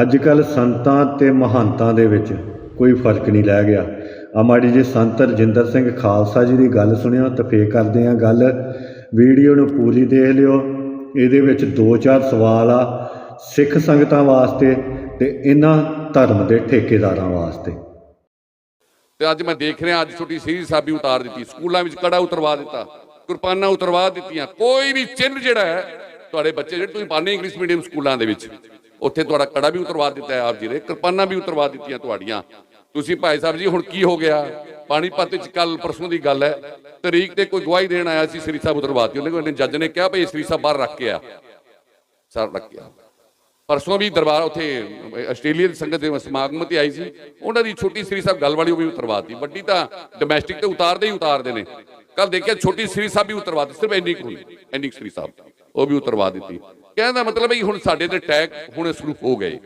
ਅੱਜ ਕੱਲ ਸੰਤਾਂ ਤੇ ਮਹੰਤਾਂ ਦੇ ਵਿੱਚ ਕੋਈ ਫ਼ਰਕ ਨਹੀਂ ਲੈ ਗਿਆ। ਆ ਮਾੜੀ ਜੀ ਸੰਤ ਰਜਿੰਦਰ ਸਿੰਘ ਖਾਲਸਾ ਜੀ ਦੀ ਗੱਲ ਸੁਣਿਓ ਤੇ ਫੇਰ ਕਰਦੇ ਆ ਗੱਲ। ਵੀਡੀਓ ਨੂੰ ਪੂਰੀ ਦੇਖ ਲਿਓ। ਇਹਦੇ ਵਿੱਚ ਦੋ ਚਾਰ ਸਵਾਲ ਆ ਸਿੱਖ ਸੰਗਤਾਂ ਵਾਸਤੇ ਤੇ ਇਹਨਾਂ ਧਰਮ ਦੇ ਠੇਕੇਦਾਰਾਂ ਵਾਸਤੇ। ਤੇ ਅੱਜ ਮੈਂ ਦੇਖ ਰਿਹਾ, ਅੱਜ ਛੋਟੀ ਸੀਰੀ ਸਾਬੀ ਉਤਾਰ ਦਿੱਤੀ। ਸਕੂਲਾਂ ਵਿੱਚ ਕੜਾ ਉਤਰਵਾ ਦਿੱਤਾ, ਕੁਰਬਾਨਾ ਉਤਰਵਾ ਦਿੱਤੀਆਂ। ਕੋਈ ਵੀ ਚਿੰਨ੍ਹ ਜਿਹੜਾ ਹੈ, ਤੁਹਾਡੇ ਬੱਚੇ ਜਿਹੜੇ ਤੁਸੀਂ ਪਾਣੇ ਇੰਗਲਿਸ਼ ਮੀਡੀਅਮ ਸਕੂਲਾਂ ਦੇ ਵਿੱਚ। ਉੱਥੇ ਤੁਹਾਡਾ ਕੜਾ ਵੀ ਉਤਰਵਾ ਦਿੱਤਾ ਹੈ ਆਪ ਜੀ ਦੇ ਕਿਰਪਾਨਾਂ ਵੀ ਉਤਰਵਾ ਦਿੱਤੀਆਂ ਤੁਹਾਡੀਆਂ। ਤੁਸੀਂ ਭਾਈ ਸਾਹਿਬ ਜੀ, ਹੁਣ ਕੀ ਹੋ ਗਿਆ? ਪਾਣੀਪਤ ਵਿੱਚ ਕੱਲ ਪਰਸੋਂ ਦੀ ਗੱਲ ਹੈ, ਤਰੀਕ ਤੇ ਕੋਈ ਗਵਾਹੀ ਦੇਣ ਆਇਆ ਸੀ, ਸ੍ਰੀ ਸਾਹਿਬ ਉਤਰਵਾਤੀ ਉਹਨੇ ਜੱਜ ਨੇ ਕਿਹਾ ਭਈ ਸ੍ਰੀ ਸਾਹਿਬ ਬਾਹਰ ਰੱਖ ਕੇ ਆ। ਸਰ, ਰੱਖ ਕੇ ਆ। ਪਰਸੋਂ ਵੀ ਦਰਬਾਰ ਉੱਥੇ, ਆਸਟ੍ਰੇਲੀਆ ਦੀ ਸੰਗਤ ਦੇ ਸਮਾਗਮ ਤੇ ਆਈ ਸੀ। ਉਹਨਾਂ ਦੀ ਛੋਟੀ ਸ੍ਰੀ ਸਾਹਿਬ ਗੱਲ ਵਾਲੀ ਉਹ ਵੀ ਉਤਰਵਾਤੀ ਵੱਡੀ ਤਾਂ ਡੋਮੈਸਟਿਕ ਤੇ ਉਤਾਰਦੇ ਹੀ ਉਤਾਰਦੇ ਨੇ। ਕੱਲ ਦੇਖਿਆ, ਛੋਟੀ ਸ੍ਰੀ ਸਾਹਿਬ ਵੀ ਉਤਰਵਾਤੀ ਸਿਰਫ ਇੰਨੀ ਕੁ ਹੋਈ ਇੰਨੀ ਸ੍ਰੀ ਸਾਹਿਬ। ਉਹ ਵੀ ਉਤਰਵਾ ਦਿੱਤੀ। ਕਹਿਣ ਦਾ ਮਤਲਬ ਹੈ ਹੁਣ ਸਾਡੇ ਤੇ ਅਟੈਕ ਹੁਣ ਸ਼ੁਰੂ ਹੋ ਗਏ।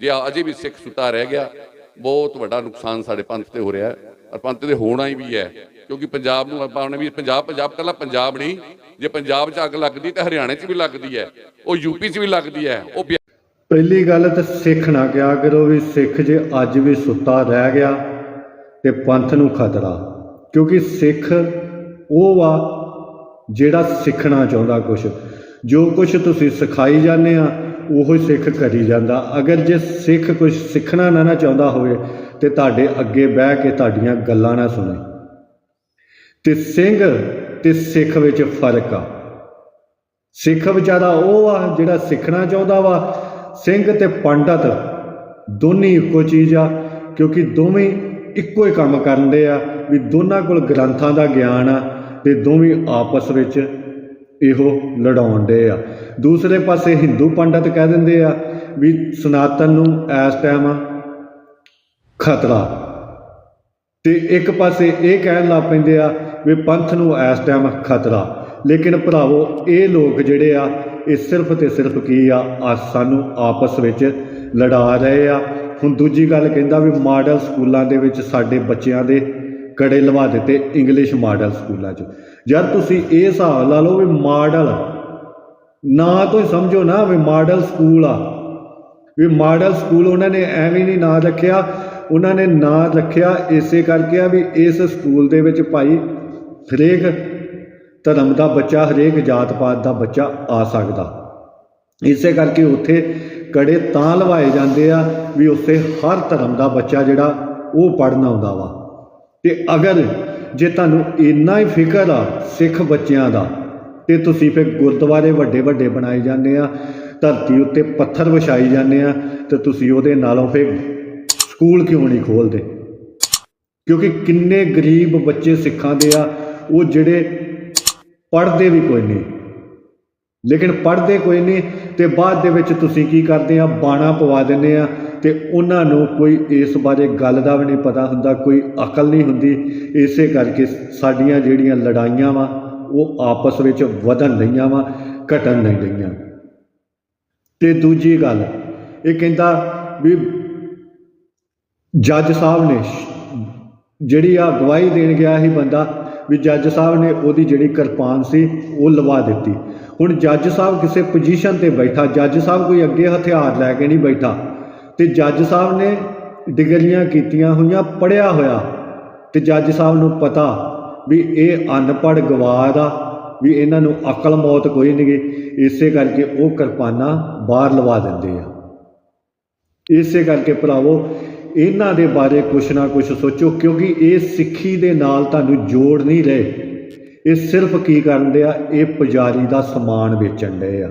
ਜੇ ਅਜੇ ਵੀ ਸਿੱਖ ਸੁੱਤਾ ਰਹਿ ਗਿਆ, ਬਹੁਤ ਵੱਡਾ ਨੁਕਸਾਨ ਸਾਡੇ ਪੰਥ ਤੇ ਹੋ ਰਿਹਾ ਹੈ ਔਰ ਪੰਥ ਤੇ ਹੋਣਾ ਹੀ ਵੀ ਹੈ, ਕਿਉਂਕਿ ਪੰਜਾਬ ਨੂੰ ਆਪਾਂ ਨੇ ਵੀ ਪੰਜਾਬ ਪੰਜਾਬ ਕੱਲਾ ਪੰਜਾਬ ਨਹੀਂ, ਜੇ ਪੰਜਾਬ 'ਚ ਅੱਗ ਲੱਗਦੀ ਤਾਂ ਹਰਿਆਣੇ 'ਚ ਵੀ ਲੱਗਦੀ ਹੈ, ਉਹ ਯੂਪੀ 'ਚ ਵੀ ਲੱਗਦੀ ਹੈ, ਉਹ ਪਹਿਲੀ ਗੱਲ ਤਾਂ ਸਿੱਖ ਨਾ ਕਿਹਾ ਕਰੋ ਵੀ ਸਿੱਖ ਜੇ ਅੱਜ ਵੀ ਸੁੱਤਾ ਰਹਿ ਗਿਆ ਤੇ ਪੰਥ ਨੂੰ ਖਤਰਾ, ਕਿਉਂਕਿ ਸਿੱਖ ਉਹ ਵਾ ਜਿਹੜਾ ਸਿੱਖਣਾ ਚਾਹੁੰਦਾ ਕੁਝ ਜੋ ਕੁਝ ਤੁਸੀਂ ਸਿਖਾਈ ਜਾਂਦੇ ਆ, ਉਹੋ ਸਿੱਖ ਕਰੀ ਜਾਂਦਾ। ਅਗਰ ਜੇ ਸਿੱਖ ਕੁਝ ਸਿੱਖਣਾ ਨਾ ਨਾ ਚਾਹੁੰਦਾ ਹੋਵੇ, ਤੇ ਤੁਹਾਡੇ ਅੱਗੇ ਬਹਿ ਕੇ ਤੁਹਾਡੀਆਂ ਗੱਲਾਂ ਨਾ ਸੁਣੇ। ਤੇ ਸਿੰਘ ਤੇ ਸਿੱਖ ਵਿੱਚ ਫ਼ਰਕ ਆ। ਸਿੱਖ ਵਿਚਾਰਾ ਉਹ ਆ ਜਿਹੜਾ ਸਿੱਖਣਾ ਚਾਹੁੰਦਾ ਵਾ। ਸਿੰਘ ਤੇ ਪੰਡਤ ਦੋਨੇ ਇੱਕੋ ਚੀਜ਼ ਆ, ਕਿਉਂਕਿ ਦੋਵੇਂ ਇੱਕੋ ਹੀ ਕੰਮ ਕਰਦੇ ਆ, ਵੀ ਦੋਨਾਂ ਕੋਲ ਗ੍ਰੰਥਾਂ ਦਾ ਗਿਆਨ ਆ, ਤੇ ਦੋਵੇਂ ਆਪਸ ਵਿੱਚ ਇਹੋ ਲੜਾਉਣ ਦੇ ਆ। ਦੂਸਰੇ ਪਾਸੇ ਹਿੰਦੂ ਪੰਡਤ ਕਹਿ ਦਿੰਦੇ ਆ ਵੀ ਸਨਾਤਨ ਨੂੰ ਇਸ ਟਾਈਮ ਖਤਰਾ। ਤੇ ਇੱਕ ਪਾਸੇ ਇਹ ਕਹਿਣ ਲੱਗ ਪੈਂਦੇ ਆ ਵੀ ਪੰਥ ਨੂੰ ਇਸ ਟਾਈਮ ਖਤਰਾ। ਲੇਕਿਨ ਭਰਾਵੋ, ਇਹ ਲੋਕ ਜਿਹੜੇ ਆ, ਇਹ ਸਿਰਫ ਤੇ ਸਿਰਫ ਕੀ ਆ? ਆ ਸਾਨੂੰ ਆਪਸ ਵਿੱਚ ਲੜਾ ਰਹੇ ਆ। ਹੁਣ ਦੂਜੀ ਗੱਲ ਕਹਿੰਦਾ ਵੀ ਮਾਡਲ ਸਕੂਲਾਂ ਦੇ ਵਿੱਚ ਸਾਡੇ ਬੱਚਿਆਂ ਦੇ ਕੜੇ ਲਵਾ ਦਿੱਤੇ ਇੰਗਲਿਸ਼ ਮਾਡਲ ਸਕੂਲਾਂ 'ਚ। ਜਦ ਤੁਸੀਂ ਇਹ ਹਿਸਾਬ ਲਾ ਲਓ ਵੀ ਮਾਡਲ ਨਾ ਤੋਂ ਸਮਝੋ ਨਾ ਵੀ ਮਾਡਲ ਸਕੂਲ ਆ। ਵੀ ਮਾਡਲ ਸਕੂਲ ਉਹਨਾਂ ਨੇ ਐਵੇਂ ਨਹੀਂ ਨਾਂ ਰੱਖਿਆ, ਉਹਨਾਂ ਨੇ ਨਾਂ ਰੱਖਿਆ ਇਸੇ ਕਰਕੇ ਆ ਵੀ ਇਸ ਸਕੂਲ ਦੇ ਵਿੱਚ ਭਾਈ ਹਰੇਕ ਧਰਮ ਦਾ ਬੱਚਾ, ਹਰੇਕ ਜਾਤ ਪਾਤ ਦਾ ਬੱਚਾ ਆ ਸਕਦਾ। ਇਸੇ ਕਰਕੇ ਉੱਥੇ ਕੜੇ ਤਾਂ ਲਵਾਏ ਜਾਂਦੇ ਆ ਵੀ ਉੱਥੇ ਹਰ ਧਰਮ ਦਾ ਬੱਚਾ ਜਿਹੜਾ ਉਹ ਪੜ੍ਹਨਾ ਆਉਂਦਾ ਵਾ। ਤੇ ਅਗਰ ਜੇ ਤੁਹਾਨੂੰ ਇੰਨਾ ਹੀ ਫਿਕਰ ਆ ਸਿੱਖ ਬੱਚਿਆਂ ਦਾ, ਤੇ ਤੁਸੀਂ ਫਿਰ ਗੁਰਦੁਆਰੇ ਵੱਡੇ ਵੱਡੇ ਬਣਾਏ ਜਾਂਦੇ ਆ, ਧਰਤੀ ਉੱਤੇ ਪੱਥਰ ਵਿਛਾਈ ਜਾਂਦੇ ਆ, ਤੇ ਤੁਸੀਂ ਉਹਦੇ ਨਾਲੋਂ ਫਿਰ ਸਕੂਲ ਕਿਉਂ ਨਹੀਂ ਖੋਲਦੇ ਕਿਉਂਕਿ ਕਿੰਨੇ ਗਰੀਬ ਬੱਚੇ ਸਿੱਖਾਂ ਦੇ ਆ, ਉਹ ਜਿਹੜੇ ਪੜ੍ਹਦੇ ਵੀ ਕੋਈ ਨਹੀਂ। ਲੇਕਿਨ ਪੜ੍ਹਦੇ ਕੋਈ ਨਹੀਂ, ਤੇ ਬਾਅਦ ਦੇ ਵਿੱਚ ਤੁਸੀਂ ਕੀ ਕਰਦੇ ਆ, ਬਾਣਾ ਪਵਾ ਦਿੰਦੇ ਆ ਤੇ ਉਹਨਾਂ ਨੂੰ ਕੋਈ ਇਸ ਬਾਰੇ ਗੱਲ ਦਾ ਵੀ ਨਹੀਂ ਪਤਾ ਹੁੰਦਾ, ਕੋਈ ਅਕਲ ਨਹੀਂ ਹੁੰਦੀ। ਇਸੇ ਕਰਕੇ ਸਾਡੀਆਂ ਜਿਹੜੀਆਂ ਲੜਾਈਆਂ ਵਾ, ਉਹ ਆਪਸ ਵਿੱਚ ਵਧਣ ਲਈਆਂ ਵਾ, ਘਟਣ ਨਹੀਂ ਲਈਆਂ ਤੇ ਦੂਜੀ ਗੱਲ, ਇਹ ਕਹਿੰਦਾ ਵੀ ਜੱਜ ਸਾਹਿਬ ਨੇ ਜਿਹੜੀ ਆ ਗਵਾਹੀ ਦੇਣ ਗਿਆ ਸੀ ਬੰਦਾ, ਵੀ ਜੱਜ ਸਾਹਿਬ ਨੇ ਉਹਦੀ ਜਿਹੜੀ ਕਿਰਪਾਨ ਸੀ, ਉਹ ਲਵਾ ਦਿੱਤੀ। ਹੁਣ ਜੱਜ ਸਾਹਿਬ ਕਿਸੇ ਪੋਜੀਸ਼ਨ ਤੇ ਬੈਠਾ, ਜੱਜ ਸਾਹਿਬ ਕੋਈ ਅੱਗੇ ਹਥਿਆਰ ਲੈ ਕੇ ਨਹੀਂ ਬੈਠਾ। ਤੇ ਜੱਜ ਸਾਹਿਬ ਨੇ ਡਿਗਰੀਆਂ ਕੀਤੀਆਂ ਹੋਈਆਂ ਪੜਿਆ ਹੋਇਆ। ਤੇ ਜੱਜ ਸਾਹਿਬ ਨੂੰ ਪਤਾ ਵੀ ਇਹ ਅਨਪੜ੍ਹ ਗਵਾਰ ਆ, ਵੀ ਇਹਨਾਂ ਨੂੰ ਅਕਲ ਮੌਤ ਕੋਈ ਨਹੀਂ ਗੀ। ਇਸੇ ਕਰਕੇ ਉਹ ਕਿਰਪਾਨਾਂ ਬਾਹਰ ਲਵਾ ਦਿੰਦੇ ਆ। ਇਸੇ ਕਰਕੇ ਭਰਾਵੋ, ਇਹਨਾਂ ਦੇ ਬਾਰੇ ਕੁਛ ਨਾ ਕੁਛ ਸੋਚੋ, ਕਿਉਂਕਿ ਇਹ ਸਿੱਖੀ ਦੇ ਨਾਲ ਤੁਹਾਨੂੰ ਜੋੜ ਨਹੀਂ ਰਹੇ। ਇਹ ਸਿਰਫ ਕੀ ਕਰਨ ਦੇ ਆ? ਇਹ ਪੁਜਾਰੀ ਦਾ ਸਮਾਨ ਵੇਚਣ ਦੇ ਆ।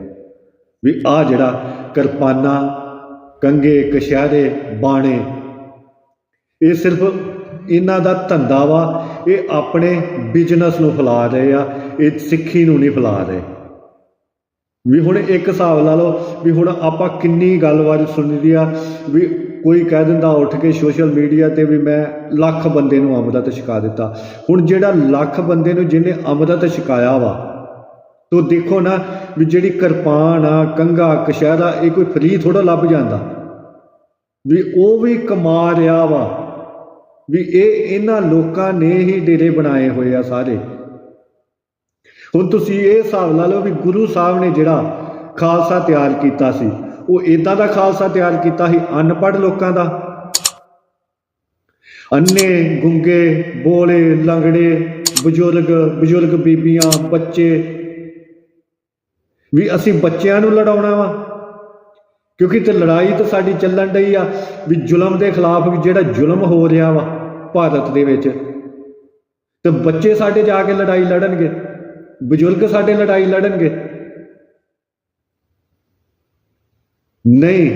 ਵੀ ਆ ਜਿਹੜਾ ਕਿਰਪਾਨਾਂ ਕੰਗੇ ਕਸ਼ਹਿਰੇ ਬਾਣੇ। ਇਹ ਸਿਰਫ ਇਹਨਾਂ ਦਾ ਧੰਦਾ ਵਾ, ਇਹ ਆਪਣੇ ਬਿਜ਼ਨਸ ਨੂੰ ਫੈਲਾ ਰਹੇ ਆ, ਇਹ ਸਿੱਖੀ ਨੂੰ ਨਹੀਂ ਫੈਲਾ ਰਹੇ। ਵੀ ਹੁਣ ਇੱਕ ਹਿਸਾਬ ਲਾ ਲਓ ਵੀ ਹੁਣ ਆਪਾਂ ਕਿੰਨੀ ਗੱਲਬਾਤ ਸੁਣੀ ਦੀ ਆ, ਵੀ ਕੋਈ ਕਹਿ ਦਿੰਦਾ ਉੱਠ ਕੇ ਸੋਸ਼ਲ ਮੀਡੀਆ ਤੇ ਵੀ ਮੈਂ ਲੱਖ ਬੰਦੇ ਨੂੰ ਅੰਮ੍ਰਿਤ ਛਕਾ ਦਿੱਤਾ। ਹੁਣ ਜਿਹੜਾ ਲੱਖ ਬੰਦੇ ਨੂੰ ਜਿਹਨੇ ਅੰਮ੍ਰਿਤ ਛਕਾਇਆ ਵਾ ਤੋ ਦੇਖੋ ਨਾ ਵੀ ਜਿਹੜੀ ਕਿਰਪਾਨ ਆ ਕੰਗਾ ਕਸ਼ਹਿਰਾ ਇਹ ਕੋਈ ਫਰੀ ਥੋੜਾ ਲੱਭ ਜਾਂਦਾ। ਵੀ ਉਹ ਵੀ ਕਮਾ ਰਿਹਾ ਵਾ। ਵੀ ਇਹ ਇਹਨਾਂ ਲੋਕਾਂ ਨੇ ਹੀ ਡੇਰੇ ਬਣਾਏ ਹੋਏ ਆ ਸਾਰੇ। ਹੁਣ ਤੁਸੀਂ ਇਹ ਹਿਸਾਬ ਲਾ ਲਓ ਵੀ ਗੁਰੂ ਸਾਹਿਬ ਨੇ ਜਿਹੜਾ ਖਾਲਸਾ ਤਿਆਰ ਕੀਤਾ ਸੀ, ਉਹ ਇਦਾਂ ਦਾ ਖਾਲਸਾ ਤਿਆਰ ਕੀਤਾ ਸੀ, ਅਨਪੜ੍ਹ ਲੋਕਾਂ ਦਾ। ਅੰਨੇ ਗੁੰਗੇ, ਬੋਲੇ, ਲੰਗੜੇ, ਬਜ਼ੁਰਗ ਬਜ਼ੁਰਗ ਬੀਬੀਆਂ, ਬੱਚੇ ਵੀ ਅਸੀਂ ਬੱਚਿਆਂ ਨੂੰ ਲੜਾਉਣਾ ਵਾ। ਕਿਉਂਕਿ ਤੇ ਲੜਾਈ ਤਾਂ ਸਾਡੀ ਚੱਲਣ ਡਈ ਆ ਵੀ ਜ਼ੁਲਮ ਦੇ ਖਿਲਾਫ ਵੀ ਜਿਹੜਾ ਜ਼ੁਲਮ ਹੋ ਰਿਹਾ ਵਾ ਭਾਰਤ ਦੇ ਵਿੱਚ। ਤੇ ਬੱਚੇ ਸਾਡੇ ਜਾ ਕੇ ਲੜਾਈ ਲੜਨਗੇ, ਬਜ਼ੁਰਗ ਸਾਡੇ ਲੜਾਈ ਲੜਨਗੇ। ਨਹੀਂ,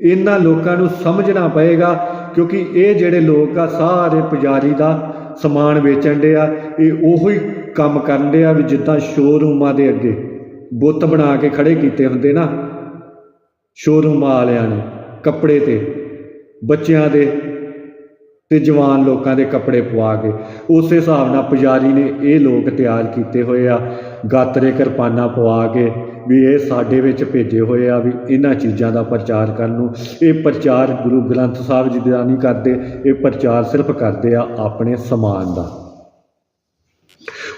ਇਹਨਾਂ ਲੋਕਾਂ ਨੂੰ ਸਮਝਣਾ ਪਏਗਾ ਕਿਉਂਕਿ ਇਹ ਜਿਹੜੇ ਲੋਕ ਆ, ਸਾਰੇ ਪੁਜਾਰੀ ਦਾ ਸਮਾਨ ਵੇਚਣ ਦੇ ਆ, ਇਹ ਉਹੋ ਹੀ ਕੰਮ ਕਰਨ ਦੇ ਆ ਵੀ ਜਿੱਦਾਂ ਸ਼ੋਰੂਮਾਂ ਦੇ ਅੱਗੇ। ਬੁੱਤ ਬਣਾ ਕੇ ਖੜੇ ਕੀਤੇ ਹੁੰਦੇ ਨਾ। ਸ਼ੋਰੂਮਾਂ ਵਾਲਿਆਂ ਨੇ ਕੱਪੜੇ ਤੇ, ਬੱਚਿਆਂ ਦੇ ਤੇ ਜਵਾਨ ਲੋਕਾਂ ਦੇ ਕੱਪੜੇ ਪਵਾ ਕੇ। ਉਸੇ ਹਿਸਾਬ ਨਾਲ ਪੁਜਾਰੀ ਨੇ ਇਹ ਲੋਕ ਤਿਆਰ ਕੀਤੇ ਹੋਏ ਆ ਗਾਤਰੇ ਕਿਰਪਾਨਾਂ ਪਵਾ ਕੇ ਵੀ ਇਹ ਸਾਡੇ ਵਿੱਚ ਭੇਜੇ ਹੋਏ ਆ ਵੀ ਇਹਨਾਂ ਚੀਜ਼ਾਂ ਦਾ ਪ੍ਰਚਾਰ ਕਰਨ ਨੂੰ। ਇਹ ਪ੍ਰਚਾਰ ਗੁਰੂ ਗ੍ਰੰਥ ਸਾਹਿਬ ਜੀ ਦਾ ਨਹੀਂ ਕਰਦੇ, ਇਹ ਪ੍ਰਚਾਰ ਸਿਰਫ ਕਰਦੇ ਆ ਆਪਣੇ ਸਮਾਨ ਦਾ।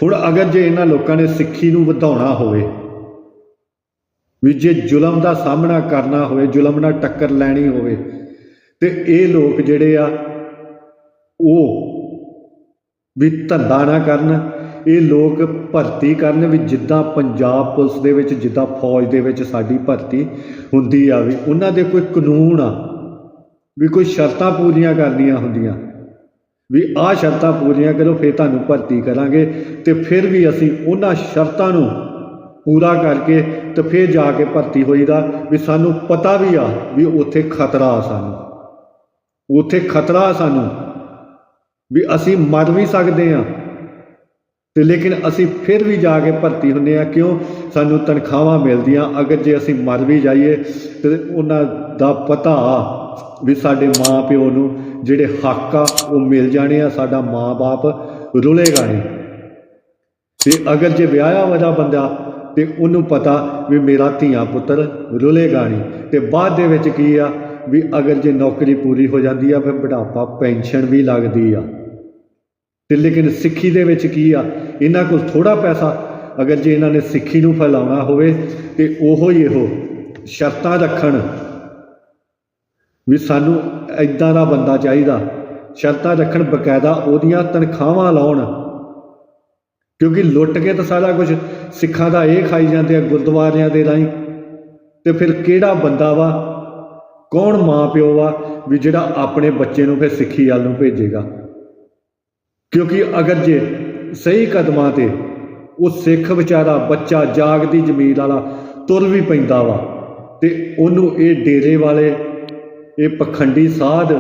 ਹੁਣ ਅਗਰ ਜੇ ਇਹਨਾਂ ਲੋਕਾਂ ਨੇ ਸਿੱਖੀ ਨੂੰ ਵਧਾਉਣਾ ਹੋਵੇ ਵੀ ਜੇ ਜ਼ੁਲਮ ਦਾ ਸਾਹਮਣਾ ਕਰਨਾ ਹੋਵੇ, ਜ਼ੁਲਮ ਨਾਲ ਟੱਕਰ ਲੈਣੀ ਹੋਵੇ, ਤੇ ਇਹ ਲੋਕ ਜਿਹੜੇ ਆ, ਉਹ ਵੀ ਧੰਦਾ ਨਾ ਕਰਨ, ਇਹ ਲੋਕ ਭਰਤੀ ਕਰਨ ਵੀ ਜਿੱਦਾਂ ਪੰਜਾਬ ਪੁਲਿਸ ਦੇ ਵਿੱਚ, ਜਿੱਦਾਂ ਫੌਜ ਦੇ ਵਿੱਚ ਸਾਡੀ ਭਰਤੀ ਹੁੰਦੀ ਆ ਵੀ ਉਹਨਾਂ ਦੇ ਕੋਈ ਕਾਨੂੰਨ ਆ, ਵੀ ਕੋਈ ਸ਼ਰਤਾਂ ਪੂਰੀਆਂ ਕਰਨੀਆਂ ਹੁੰਦੀਆਂ। ਵੀ ਆਹ ਸ਼ਰਤਾਂ ਪੂਰੀਆਂ ਕਰੋ, ਫਿਰ ਤੁਹਾਨੂੰ ਭਰਤੀ ਕਰਾਂਗੇ, ਤੇ ਫਿਰ ਵੀ ਅਸੀਂ ਉਹਨਾਂ ਸ਼ਰਤਾਂ ਨੂੰ ਪੂਰਾ ਕਰਕੇ ਤੇ ਫਿਰ ਜਾ ਕੇ ਭਰਤੀ ਹੋਈਦਾ ਵੀ ਸਾਨੂੰ ਪਤਾ ਵੀ ਆ ਵੀ ਉੱਥੇ ਖਤਰਾ ਆ ਸਾਨੂੰ। ਉੱਥੇ ਖਤਰਾ ਆ ਸਾਨੂੰ ਵੀ ਅਸੀਂ ਮਰ ਵੀ ਸਕਦੇ ਆ ਤੇ ਲੇਕਿਨ ਅਸੀਂ ਫਿਰ ਵੀ ਜਾ ਕੇ ਭਰਤੀ ਹੁੰਨੇ ਆ ਕਿਉਂ? ਸਾਨੂੰ ਤਨਖਾਹਾਂ ਮਿਲਦੀਆਂ, ਅਗਰ ਜੇ ਅਸੀਂ ਮਰ ਵੀ ਜਾਈਏ ਤੇ ਉਹਨਾਂ ਦਾ ਪਤਾ ਵੀ ਸਾਡੇ ਮਾਂ ਪਿਓ ਨੂੰ ਜਿਹੜੇ ਹੱਕ ਆ, ਉਹ ਮਿਲ ਜਾਣੇ ਆ, ਸਾਡਾ ਮਾਂ-ਬਾਪ ਰੁਲੇਗਾ ਨਹੀਂ। ਤੇ ਅਗਰ ਜੇ ਵਿਆਹਿਆ ਵਜਾ ਬੰਦਾ ਤੇ ਉਹਨੂੰ ਪਤਾ ਵੀ ਮੇਰਾ ਧੀਆ ਪੁੱਤਰ ਰੁਲੇਗਾ ਨਹੀਂ। ਤੇ ਬਾਅਦ ਦੇ ਵਿੱਚ ਕੀ ਆ? ਵੀ ਅਗਰ ਜੇ ਨੌਕਰੀ ਪੂਰੀ ਹੋ ਜਾਂਦੀ ਆ, ਫਿਰ ਬੁਢਾਪਾ ਪੈਨਸ਼ਨ ਵੀ ਲੱਗਦੀ ਆ। ਤੇ ਲੇਕਿਨ ਸਿੱਖੀ ਦੇ ਵਿੱਚ ਕੀ ਆ? ਇਹਨਾਂ ਕੋਲ ਥੋੜਾ ਪੈਸਾ। ਅਗਰ ਜੇ ਇਹਨਾਂ ਨੇ ਸਿੱਖੀ ਨੂੰ ਫੈਲਾਉਣਾ ਹੋਵੇ, ਤੇ ਉਹੋ ਹੀ ਇਹੋ ਸ਼ਰਤਾਂ ਰੱਖਣ ਵੀ ਸਾਨੂੰ ਐਦਾਂ ਦਾ ਬੰਦਾ ਚਾਹੀਦਾ। ਸ਼ਰਤਾਂ ਰੱਖਣ ਬਕਾਇਦਾ ਉਹਦੀਆਂ ਤਨਖਾਹਾਂ ਲਾਉਣ। ਕਿਉਂਕਿ ਲੁੱਟ ਕੇ ਤਾਂ ਸਾਰਾ ਕੁਝ ਸਿੱਖਾਂ ਦਾ ਇਹ ਖਾਈ ਜਾਂਦੇ ਆ, ਗੁਰਦੁਆਰਿਆਂ ਦੇ ਰਾਹੀਂ। ਤੇ ਫਿਰ ਕਿਹੜਾ ਬੰਦਾ ਵਾ? ਕੌਣ ਮਾਂ ਪਿਓ ਵਾ ਵੀ ਜਿਹੜਾ ਆਪਣੇ ਬੱਚੇ ਨੂੰ ਫਿਰ ਸਿੱਖੀ ਵੱਲ ਨੂੰ ਭੇਜੇਗਾ? ਕਿਉਂਕਿ ਅਗਰ ਜੇ ਸਹੀ ਕਦਮਾਂ ਤੇ ਉਹ ਸਿੱਖ ਵਿਚਾਰਾ ਬੱਚਾ ਜਾਗਦੀ ਜ਼ਮੀਰ ਵਾਲਾ ਤੁਰ ਵੀ ਪੈਂਦਾ ਵਾ, ਤੇ ਉਹਨੂੰ ਇਹ ਡੇਰੇ ਵਾਲੇ, ਇਹ ਪਖੰਡੀ ਸਾਧ,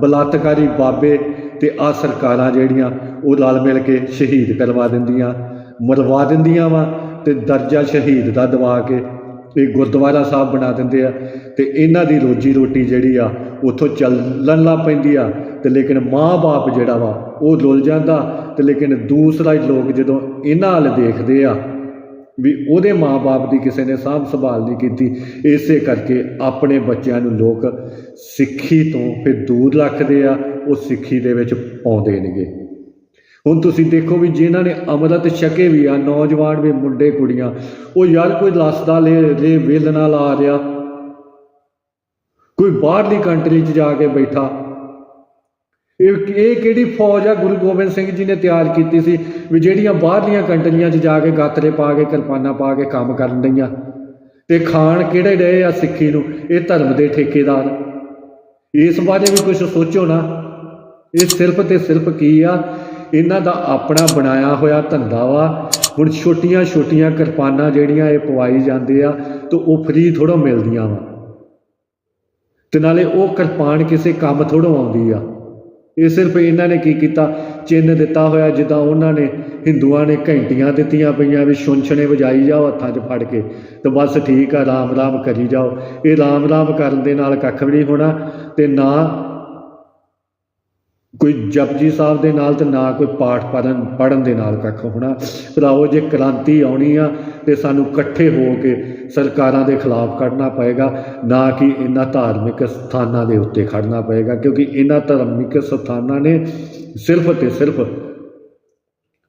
ਬਲਾਤਕਾਰੀ ਬਾਬੇ ਤੇ ਆ ਸਰਕਾਰਾਂ ਜਿਹੜੀਆਂ ਉਹ ਰਲ ਮਿਲ ਕੇ ਸ਼ਹੀਦ ਕਰਵਾ ਦਿੰਦੀਆਂ, ਮਰਵਾ ਦਿੰਦੀਆਂ ਵਾ ਤੇ ਦਰਜਾ ਸ਼ਹੀਦ ਦਾ ਦਵਾ ਕੇ ਇਹ ਗੁਰਦੁਆਰਾ ਸਾਹਿਬ ਬਣਾ ਦਿੰਦੇ ਆ ਤੇ ਇਹਨਾਂ ਦੀ ਰੋਜੀ ਰੋਟੀ ਜਿਹੜੀ ਆ ਉੱਥੋਂ ਚੱਲਣ ਲੱਗ ਪੈਂਦੀ ਆ ਤੇ ਲੇਕਿਨ ਮਾਂ-ਬਾਪ ਜਿਹੜਾ ਵਾ ਉਹ ਰੁੱਲ ਜਾਂਦਾ ਤੇ ਲੇਕਿਨ ਦੂਸਰਾ ਹੀ ਲੋਕ ਜਦੋਂ ਇਹਨਾਂ ਵੱਲ ਦੇਖਦੇ ਆ ਵੀ ਉਹਦੇ ਮਾਂ-ਬਾਪ ਦੀ ਕਿਸੇ ਨੇ ਸਾਂਭ ਸੰਭਾਲ ਨਹੀਂ ਕੀਤੀ, ਇਸੇ ਕਰਕੇ ਆਪਣੇ ਬੱਚਿਆਂ ਨੂੰ ਲੋਕ ਸਿੱਖੀ ਤੋਂ ਫਿਰ ਦੂਰ ਰੱਖਦੇ ਆ, ਉਹ ਸਿੱਖੀ ਦੇ ਵਿੱਚ ਪਾਉਂਦੇ ਨੇਗੇ। ਹੁਣ ਤੁਸੀਂ ਦੇਖੋ ਵੀ ਜਿਨ੍ਹਾਂ ਨੇ ਅੰਮ੍ਰਿਤ ਛਕੇ ਵੀ ਆ, ਨੌਜਵਾਨ ਵੀ ਮੁੰਡੇ ਕੁੜੀਆਂ, ਉਹ ਯਾਰ ਕੋਈ ਲਸਦਾ ਲੈ ਲੈ ਵੇਲ ਨਾਲ ਆ ਰਿਹਾ। ਕੋਈ ਬਾਹਰਲੀ ਕੰਟਰੀ 'ਚ ਜਾ ਕੇ ਬੈਠਾ। ਇਹ ਇਹ ਕਿਹੜੀ ਫੌਜ ਆ? ਗੁਰੂ ਗੋਬਿੰਦ ਸਿੰਘ ਜੀ ਨੇ ਤਿਆਰ ਕੀਤੀ ਸੀ ਵੀ ਜਿਹੜੀਆਂ ਬਾਹਰਲੀਆਂ ਕੰਟਰੀਆਂ 'ਚ ਜਾ ਕੇ ਗਾਤਰੇ ਪਾ ਕੇ, ਕਿਰਪਾਨਾਂ ਪਾ ਕੇ ਕੰਮ ਕਰਨ ਡਈਆਂ। ਤੇ ਖਾਣ ਕਿਹੜੇ ਰਹੇ ਆ ਸਿੱਖੀ ਨੂੰ? ਇਹ ਧਰਮ ਦੇ ਠੇਕੇਦਾਰ। ਇਸ ਬਾਰੇ ਵੀ ਕੁਝ ਸੋਚੋ ਨਾ। ਇਹ ਸਿਰਫ ਤੇ ਸਿਰਫ ਕੀ ਆ? ਇਹਨਾਂ ਦਾ ਆਪਣਾ ਬਣਾਇਆ ਹੋਇਆ ਧੰਦਾ ਵਾ। ਹੁਣ ਛੋਟੀਆਂ ਛੋਟੀਆਂ ਕਿਰਪਾਨਾਂ ਜਿਹੜੀਆਂ ਇਹ ਪਵਾਈ ਜਾਂਦੇ ਆ, ਤੇ ਉਹ ਫ੍ਰੀ ਥੋੜ੍ਹਾ ਮਿਲਦੀਆਂ ਵਾ। ਤੇ ਨਾਲੇ ਉਹ ਕਿਰਪਾਨ ਕਿਸੇ ਕੰਮ ਥੋੜ੍ਹਾ ਆਉਂਦੀ ਆ। ਇਹ ਸਿਰਫ ਇਹਨਾਂ ਨੇ ਕੀ ਕੀਤਾ? ਚਿੰਨ ਦਿੱਤਾ ਹੋਇਆ ਜਿੱਦਾਂ ਉਹਨਾਂ ਨੇ ਹਿੰਦੂਆਂ ਨੇ ਘੰਟੀਆਂ ਦਿੱਤੀਆਂ ਪਈਆਂ ਵੀ ਛੁੰਛਣੇ ਵਜਾਈ ਜਾਓ ਹੱਥਾਂ 'ਚ ਫੜ ਕੇ ਤੇ ਬਸ ਠੀਕ ਆ ਰਾਮ ਰਾਮ ਕਰੀ ਜਾਓ। ਇਹ ਰਾਮ ਰਾਮ ਕਰਨ ਦੇ ਨਾਲ ਕੱਖ ਵੀ ਨਹੀਂ ਹੋਣਾ ਤੇ ਨਾ ਕੋਈ ਜਪਜੀ ਸਾਹਿਬ ਦੇ ਨਾਲ ਤੇ ਨਾ ਕੋਈ ਪਾਠ ਪੜਨ ਪੜਨ ਦੇ ਨਾਲ ਕੱਖ ਹੋਣਾ। ਭਰਾਓ ਜੇ ਕ੍ਰਾਂਤੀ ਆਉਣੀ ਆ ਤੇ ਸਾਨੂੰ ਇਕੱਠੇ ਹੋ ਕੇ ਸਰਕਾਰਾਂ ਦੇ ਖਿਲਾਫ ਖੜਨਾ ਪਏਗਾ, ਨਾ ਕਿ ਇਹਨਾਂ ਧਾਰਮਿਕ ਸਥਾਨਾਂ ਦੇ ਉੱਤੇ ਖੜਨਾ ਪਏਗਾ, ਕਿਉਂਕਿ ਇਹਨਾਂ ਧਾਰਮਿਕ ਸਥਾਨਾਂ ਨੇ ਸਿਰਫ ਤੇ ਸਿਰਫ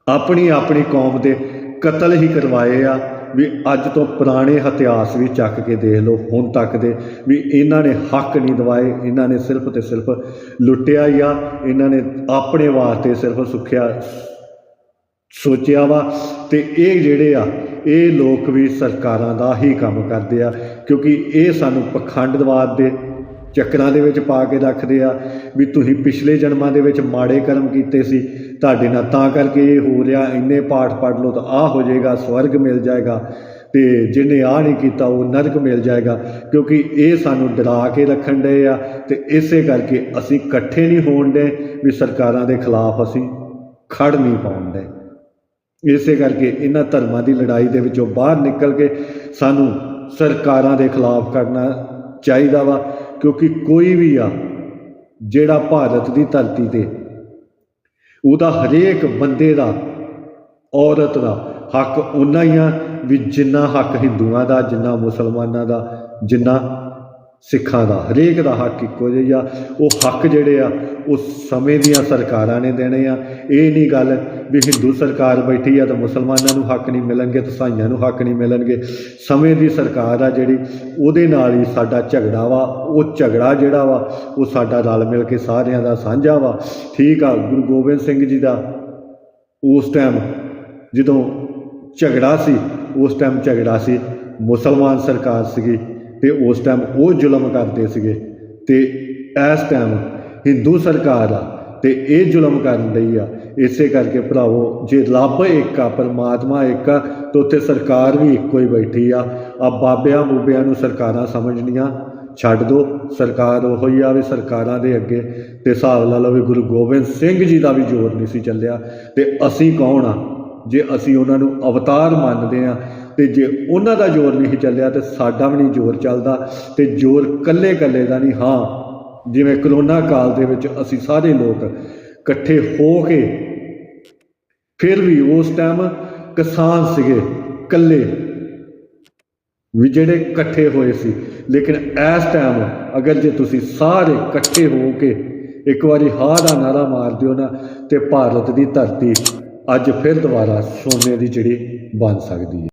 ਆਪਣੀ ਆਪਣੀ ਕੌਮ ਦੇ ਕਤਲ ਹੀ ਕਰਵਾਏ ਆ। ਵੀ ਅੱਜ ਤੋਂ ਪੁਰਾਣੇ ਇਤਿਹਾਸ ਵੀ ਚੱਕ ਕੇ ਦੇਖ ਲਓ, ਹੁਣ ਤੱਕ ਦੇ ਵੀ ਇਹਨਾਂ ਨੇ ਹੱਕ ਨਹੀਂ ਦਵਾਏ, ਇਹਨਾਂ ਨੇ ਸਿਰਫ ਤੇ ਸਿਰਫ ਲੁੱਟਿਆ ਹੀ ਆ, ਇਹਨਾਂ ਨੇ ਆਪਣੇ ਵਾਸਤੇ ਸਿਰਫ ਸੁਖਿਆ, ਸੋਚਿਆ ਵਾ। ਤੇ ਇਹ ਜਿਹੜੇ ਆ, ਇਹ ਲੋਕ ਵੀ ਸਰਕਾਰਾਂ ਦਾ ਹੀ ਕੰਮ ਕਰਦੇ ਆ, ਕਿਉਂਕਿ ਇਹ ਸਾਨੂੰ ਪਖੰਡਵਾਦ ਦੇ ਚੱਕਰਾਂ ਦੇ ਵਿੱਚ ਪਾ ਕੇ ਰੱਖਦੇ ਆ ਵੀ ਤੁਸੀਂ ਪਿਛਲੇ ਜਨਮਾਂ ਦੇ ਵਿੱਚ ਮਾੜੇ ਕਰਮ ਕੀਤੇ ਸੀ, ਤੁਹਾਡੇ ਨਾਲ ਤਾਂ ਕਰਕੇ ਇਹ ਹੋ ਰਿਹਾ, ਇੰਨੇ ਪਾਠ ਪੜ੍ਹ ਲਓ ਤਾਂ ਆਹ ਹੋ ਜਾਏਗਾ, ਸਵਰਗ ਮਿਲ ਜਾਏਗਾ ਤੇ ਜਿਹਨੇ ਆ ਨਹੀਂ ਕੀਤਾ ਉਹ ਨਰਕ ਮਿਲ ਜਾਏਗਾ ਕਿਉਂਕਿ ਇਹ ਸਾਨੂੰ ਡਰਾ ਕੇ ਰੱਖਣ ਡਏ ਆ ਤੇ ਇਸੇ ਕਰਕੇ ਅਸੀਂ ਇਕੱਠੇ ਨਹੀਂ ਹੋਣ ਦੇ ਵੀ ਸਰਕਾਰਾਂ ਦੇ ਖਿਲਾਫ ਅਸੀਂ ਖੜ ਨਹੀਂ ਪਾਉਣ ਦੇ ਇਸੇ ਕਰਕੇ ਇਹਨਾਂ ਧਰਮਾਂ ਦੀ ਲੜਾਈ ਦੇ ਵਿੱਚੋਂ ਬਾਹਰ ਨਿਕਲ ਕੇ ਸਾਨੂੰ ਸਰਕਾਰਾਂ ਦੇ ਖਿਲਾਫ ਕਰਨਾ ਚਾਹੀਦਾ ਵਾ ਕਿਉਂਕਿ ਕੋਈ ਵੀ ਆ ਜਿਹੜਾ ਭਾਰਤ ਦੀ ਧਰਤੀ ਤੇ, ਉਹਦਾ ਹਰੇਕ ਬੰਦੇ ਦਾ, ਔਰਤ ਦਾ ਹੱਕ ਉਨਾ ਹੀ ਆ ਵੀ ਜਿੰਨਾ ਹੱਕ ਹਿੰਦੂਆਂ ਦਾ, ਜਿੰਨਾ ਮੁਸਲਮਾਨਾਂ ਦਾ, ਜਿੰਨਾ ਸਿੱਖਾਂ ਦਾ, ਹਰੇਕ ਦਾ ਹੱਕ ਇੱਕੋ ਜਿਹਾ ਆ। ਉਹ ਹੱਕ ਜਿਹੜੇ ਆ, ਉਹ ਸਮੇਂ ਦੀਆਂ ਸਰਕਾਰਾਂ ਨੇ ਦੇਣੇ ਆ। ਇਹ ਨਹੀਂ ਗੱਲ ਵੀ ਹਿੰਦੂ ਸਰਕਾਰ ਬੈਠੀ ਆ ਤਾਂ ਮੁਸਲਮਾਨਾਂ ਨੂੰ ਹੱਕ ਨਹੀਂ ਮਿਲਣਗੇ ਤੇ ਸਾਈਆਂ ਨੂੰ ਹੱਕ ਨਹੀਂ ਮਿਲਣਗੇ। ਸਮੇਂ ਦੀ ਸਰਕਾਰ ਆ ਜਿਹੜੀ, ਉਹਦੇ ਨਾਲ ਹੀ ਸਾਡਾ ਝਗੜਾ ਵਾ, ਉਹ ਝਗੜਾ ਜਿਹੜਾ ਵਾ, ਉਹ ਸਾਡਾ ਰਲ ਮਿਲ ਕੇ ਸਾਰਿਆਂ ਦਾ ਸਾਂਝਾ ਵਾ। ਠੀਕ ਆ, ਗੁਰੂ ਗੋਬਿੰਦ ਸਿੰਘ ਜੀ ਦਾ ਉਸ ਟਾਈਮ ਜਦੋਂ ਝਗੜਾ ਸੀ, ਉਸ ਟਾਈਮ ਝਗੜਾ ਸੀ, ਮੁਸਲਮਾਨ ਸਰਕਾਰ ਸੀਗੀ। ਤੇ ਉਸ ਟਾਈਮ ਉਹ ਜ਼ੁਲਮ ਕਰਦੇ ਸੀਗੇ ਤੇ ਇਸ ਟਾਈਮ ਹਿੰਦੂ ਸਰਕਾਰ ਆ ਤੇ ਇਹ ਜ਼ੁਲਮ ਕਰਨ ਲਈ ਆ। ਇਸੇ ਕਰਕੇ ਭਰਾਵੋ, ਜੇ ਲੱਭ ਇੱਕ ਆ, ਪਰਮਾਤਮਾ ਇੱਕ ਆ, ਤਾਂ ਉੱਥੇ ਸਰਕਾਰ ਵੀ ਇੱਕੋ ਹੀ ਬੈਠੀ ਆ। ਆ ਬਾਬਿਆਂ ਬੂਬਿਆਂ ਨੂੰ ਸਰਕਾਰਾਂ ਸਮਝਣੀਆਂ ਛੱਡ ਦੋ। ਸਰਕਾਰ ਉਹੋ ਹੀ ਆ ਵੀ ਸਰਕਾਰਾਂ ਦੇ ਅੱਗੇ ਤੇ ਹਿਸਾਬ ਲਾ ਲਓ ਵੀ ਗੁਰੂ ਗੋਬਿੰਦ ਸਿੰਘ ਜੀ ਦਾ ਵੀ ਜ਼ੋਰ ਨਹੀਂ ਸੀ ਚੱਲਿਆ। ਤੇ ਅਸੀਂ ਕੌਣ ਆ? ਜੇ ਅਸੀਂ ਉਹਨਾਂ ਨੂੰ ਅਵਤਾਰ ਮੰਨਦੇ ਆ ਤੇ ਜੇ ਉਹਨਾਂ ਦਾ ਜ਼ੋਰ ਨਹੀਂ ਚੱਲਿਆ ਤੇ ਸਾਡਾ ਵੀ ਨਹੀਂ ਜ਼ੋਰ ਚੱਲਦਾ ਤੇ ਜ਼ੋਰ ਕੱਲੇ ਕੱਲੇ ਦਾ ਨਹੀਂ। ਹਾਂ, ਜਿਵੇਂ ਕਰੋਨਾ ਕਾਲ ਦੇ ਵਿੱਚ ਅਸੀਂ ਸਾਰੇ ਲੋਕ ਇਕੱਠੇ ਹੋ ਕੇ ਫਿਰ ਵੀ ਉਸ ਟਾਈਮ ਕਿਸਾਨ ਸੀਗੇ ਕੱਲੇ ਵੀ ਜਿਹੜੇ ਇਕੱਠੇ ਹੋਏ ਸੀ। ਲੇਕਿਨ ਇਸ ਟਾਈਮ ਅਗਰ ਜੇ ਤੁਸੀਂ ਸਾਰੇ ਇਕੱਠੇ ਹੋ ਕੇ ਇੱਕ ਵਾਰੀ ਹਾਂ ਦਾ ਨਾਰਾ ਮਾਰ ਦਿਓ ਨਾ ਤੇ ਭਾਰਤ ਦੀ ਧਰਤੀ ਅੱਜ ਫਿਰ ਦੁਬਾਰਾ ਸੋਨੇ ਦੀ ਜਿਹੜੀ ਬਣ ਸਕਦੀ ਹੈ।